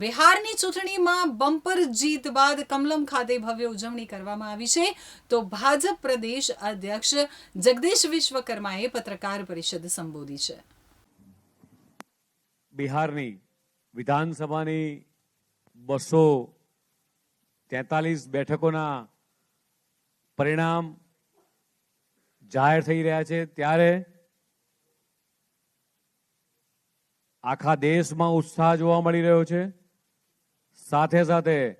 બિહારની ચૂંટણીમાં બમ્પર જીત બાદ કમલમ ખાતે ભવ્ય ઉજવણી કરવામાં આવી છે. તો ભાજપ પ્રદેશ અધ્યક્ષ જગદીશ વિશ્વકર્માએ પત્રકાર પરિષદ સંબોધી છે. બિહારની વિધાનસભાની બસો તેતાલીસ બેઠકોના પરિણામ જાહેર થઈ રહ્યા છે. ત્યારે આખા દેશમાં ઉત્સાહ જોવા મળી રહ્યો છે. સાથે સાથે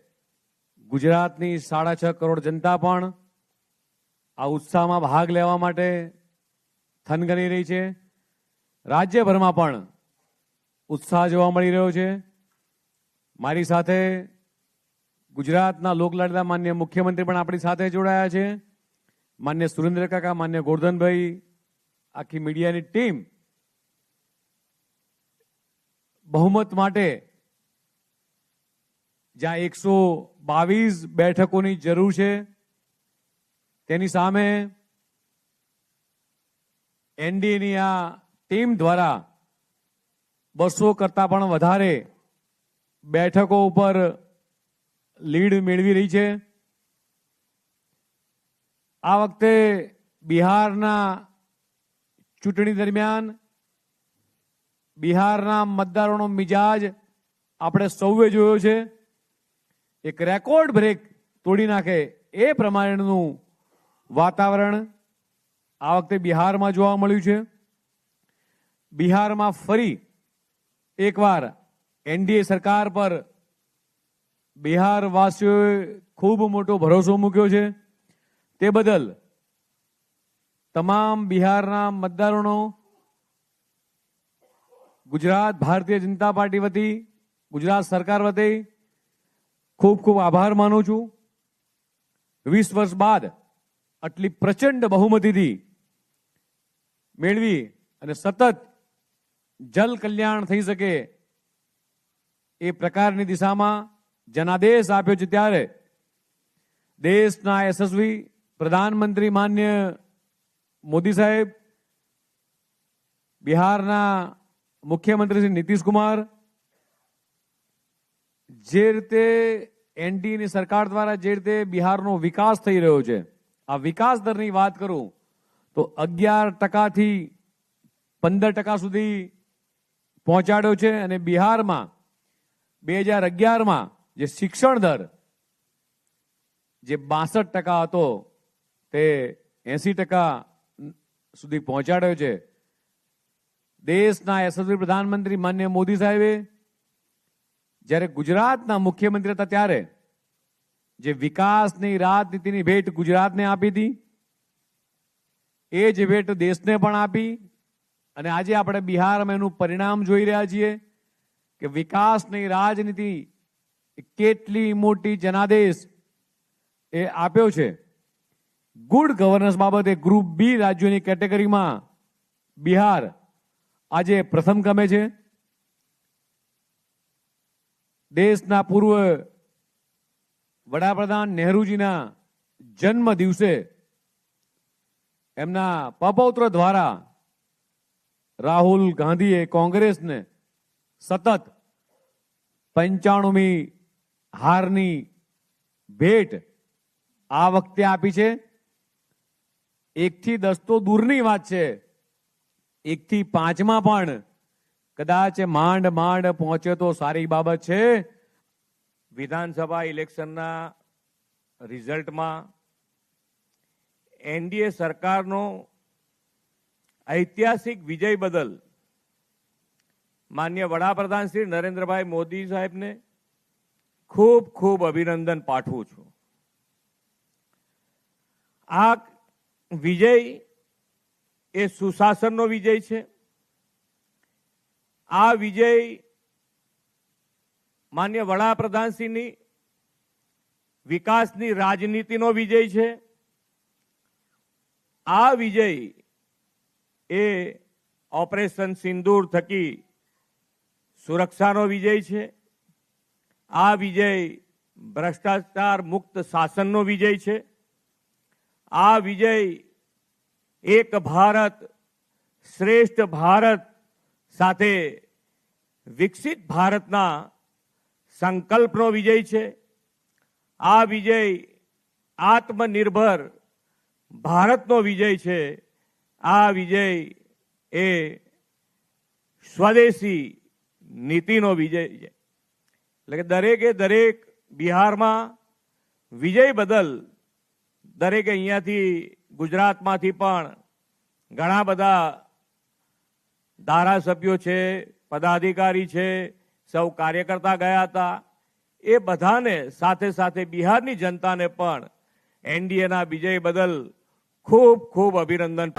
ગુજરાતની સાડા છ કરોડ જનતા પણ આ ઉત્સાહમાં ભાગ લેવા માટે થનગની રહી છે. રાજ્યભરમાં પણ ઉત્સાહ જોવા મળી રહ્યો છે. મારી સાથે ગુજરાતના લોકલાડલા માન્ય મુખ્યમંત્રી પણ આપણી સાથે જોડાયા છે. માન્ય સુરેન્દ્ર કાકા, માન્ય ગોરધનભાઈ, આખી મીડિયાની ટીમ બહુમત માટે જ્યાં એકસો બાવીસ બેઠકોની જરૂર છે. તેની સામે એનડીએની આ ટીમ દ્વારા બસો કરતા પણ વધારે બેઠકો ઉપર લીડ મેળવી રહી છે. આ વખતે બિહારના ચૂંટણી દરમિયાન બિહારના મતદારોનો મિજાજ આપણે સૌએ જોયો છે. એક રેકોર્ડ બ્રેક તોડી નાખે એ પ્રમાણેનું વાતાવરણ આ વખતે બિહારમાં જોવા મળ્યું છે. બિહારમાં ફરી એકવાર એનડીએ સરકાર પર બિહારવાસીઓએ ખૂબ મોટો ભરોસો મૂક્યો છે. તે બદલ તમામ બિહારના મતદારોનો ગુજરાત ભારતીય જનતા પાર્ટી વતી, ગુજરાત સરકાર વતી ખૂબ ખૂબ આભાર માનું છું. વીસ વર્ષ બાદ આટલી પ્રચંડ બહુમતીથી મેળવી અને સતત જલ કલ્યાણ થઈ શકે એ પ્રકારની દિશામાં જનાદેશ આપ્યો છે ત્યારે દેશના યશસ્વી પ્રધાનમંત્રી માન્ય મોદી સાહેબ, બિહારના મુખ્યમંત્રી શ્રી નીતિશ કુમાર જે રીતે એનડીએની સરકાર દ્વારા જે રીતે બિહારનો વિકાસ થઈ રહ્યો છે, આ વિકાસ દરની વાત કરું, તો અગિયાર ટકાથી પંદર ટકા સુધી પહોંચાડ્યો છે અને બિહારમાં બે હજાર અગિયારમાં જે શિક્ષણ દર જે બાસઠ ટકા હતો, તે એસી ટકા સુધી પહોંચાડ્યો છે. દેશના યશસ્વી પ્રધાનમંત્રી માન્ય મોદી સાહેબે જ્યારે ગુજરાતના મુખ્યમંત્રી હતા ત્યારે જે વિકાસની રાજનીતિની ભેટ ગુજરાતને આપી હતી, એ જ ભેટ દેશને પણ આપી અને આજે આપણે બિહારમાં એનું પરિણામ જોઈ રહ્યા છીએ કે વિકાસની રાજનીતિ કેટલી મોટી જનાદેશ એ આપ્યો છે. ગુડ ગવર્નન્સ બાબતે ગ્રુપ બી રાજ્યોની કેટેગરીમાં બિહાર આજે પ્રથમ ક્રમે છે. દેશના પૂર્વ વડાપ્રધાન નહેરુજીના જન્મ દિવસે એમના પપૌત્ર દ્વારા રાહુલ ગાંધીએ કોંગ્રેસને સતત પંચાણુમી હારની ભેટ આ વખતે આપી છે. એકથી દસ તો દૂરની વાત છે. એકથી પાંચમાં પણ કદાચ માંડ માંડ પહોંચે તો સારી બાબત છે. વિધાનસભા ઇલેક્શનના રિઝલ્ટમાં એનડીએ સરકારનો ઐતિહાસિક વિજય બદલ માન્ય વડાપ્રધાન શ્રી નરેન્દ્રભાઈ મોદી સાહેબને ખૂબ ખૂબ અભિનંદન પાઠવું છું. આ વિજય એ સુશાસનનો વિજય છે. આ વિજય માન્ય વડાપ્રધાનશ્રીની વિકાસની રાજનીતિનો વિજય છે. આ વિજય એ ઓપરેશન સિંદૂર થકી સુરક્ષાનો વિજય છે. આ વિજય ભ્રષ્ટાચાર મુક્ત શાસનનો વિજય છે. આ વિજય એક ભારત શ્રેષ્ઠ ભારત સાથે વિકસિત ભારતના સંકલ્પનો વિજય છે. આ વિજય આત્મનિર્ભર ભારતનો વિજય છે. આ વિજય એ સ્વદેશી નીતિનો વિજય છે. એટલે કે દરેકે દરેક બિહારમાં વિજય બદલ દરેકે અહીંયાથી ગુજરાતમાંથી પણ ઘણા બધા ધારાસભ્યો છે, પદાધિકારી છે, સૌ કાર્યકર્તા ગયા હતા. એ બધાને સાથે સાથે બિહારની જનતાને પણ એનડીએના વિજય બદલ ખૂબ ખૂબ અભિનંદન